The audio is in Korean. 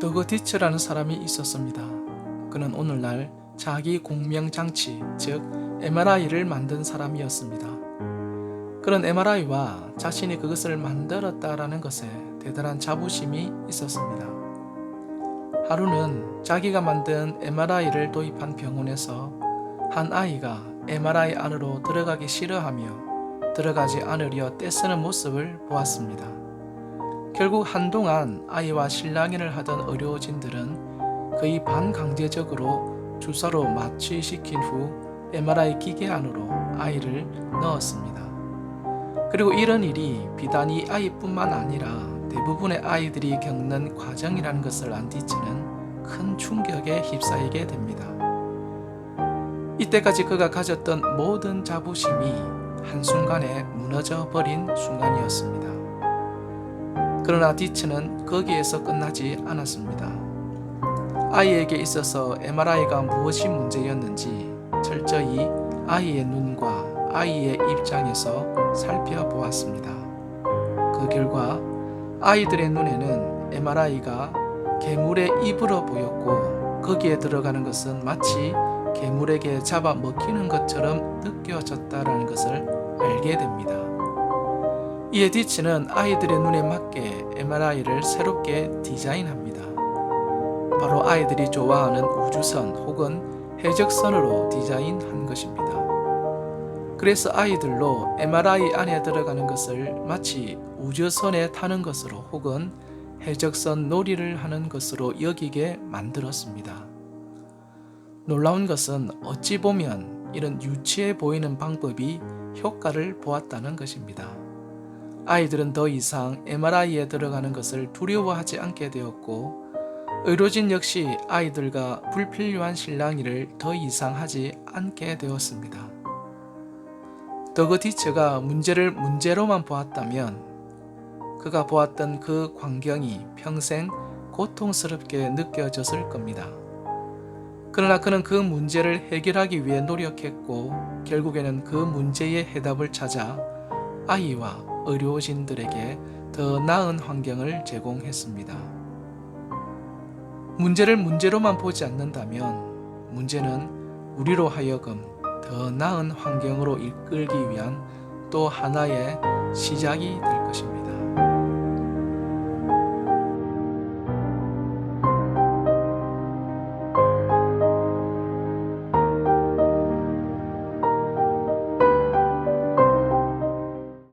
더그 디츠라는 사람이 있었습니다. 그는 오늘날 자기 공명장치, 즉 MRI를 만든 사람이었습니다. 그런 MRI와 자신이 그것을 만들었다라는 것에 대단한 자부심이 있었습니다. 하루는 자기가 만든 MRI를 도입한 병원에서 한 아이가 MRI 안으로 들어가기 싫어하며 들어가지 않으려 떼쓰는 모습을 보았습니다. 결국 한동안 아이와 실랑이를 하던 의료진들은 거의 반강제적으로 주사로 마취시킨 후 MRI 기계 안으로 아이를 넣었습니다. 그리고 이런 일이 비단 이 아이뿐만 아니라 대부분의 아이들이 겪는 과정이라는 것을 안 디치는 큰 충격에 휩싸이게 됩니다. 이때까지 그가 가졌던 모든 자부심이 한순간에 무너져 버린 순간이었습니다. 그러나 디츠는 거기에서 끝나지 않았습니다. 아이에게 있어서 MRI가 무엇이 문제였는지 철저히 아이의 눈과 아이의 입장에서 살펴보았습니다. 그 결과 아이들의 눈에는 MRI가 괴물의 입으로 보였고 거기에 들어가는 것은 마치 괴물에게 잡아 먹히는 것처럼 느껴졌다라는 것을 알게 됩니다. 이에 디치는 아이들의 눈에 맞게 MRI를 새롭게 디자인합니다. 바로 아이들이 좋아하는 우주선 혹은 해적선으로 디자인한 것입니다. 그래서 아이들로 MRI 안에 들어가는 것을 마치 우주선에 타는 것으로 혹은 해적선 놀이를 하는 것으로 여기게 만들었습니다. 놀라운 것은 어찌 보면 이런 유치해 보이는 방법이 효과를 보았다는 것입니다. 아이들은 더 이상 MRI에 들어가는 것을 두려워하지 않게 되었고, 의료진 역시 아이들과 불필요한 실랑이를 더 이상 하지 않게 되었습니다. 더그 디처가 문제를 문제로만 보았다면, 그가 보았던 그 광경이 평생 고통스럽게 느껴졌을 겁니다. 그러나 그는 그 문제를 해결하기 위해 노력했고, 결국에는 그 문제의 해답을 찾아 아이와 의료진들에게 더 나은 환경을 제공했습니다. 문제를 문제로만 보지 않는다면 문제는 우리로 하여금 더 나은 환경으로 이끌기 위한 또 하나의 시작이 될 것입니다.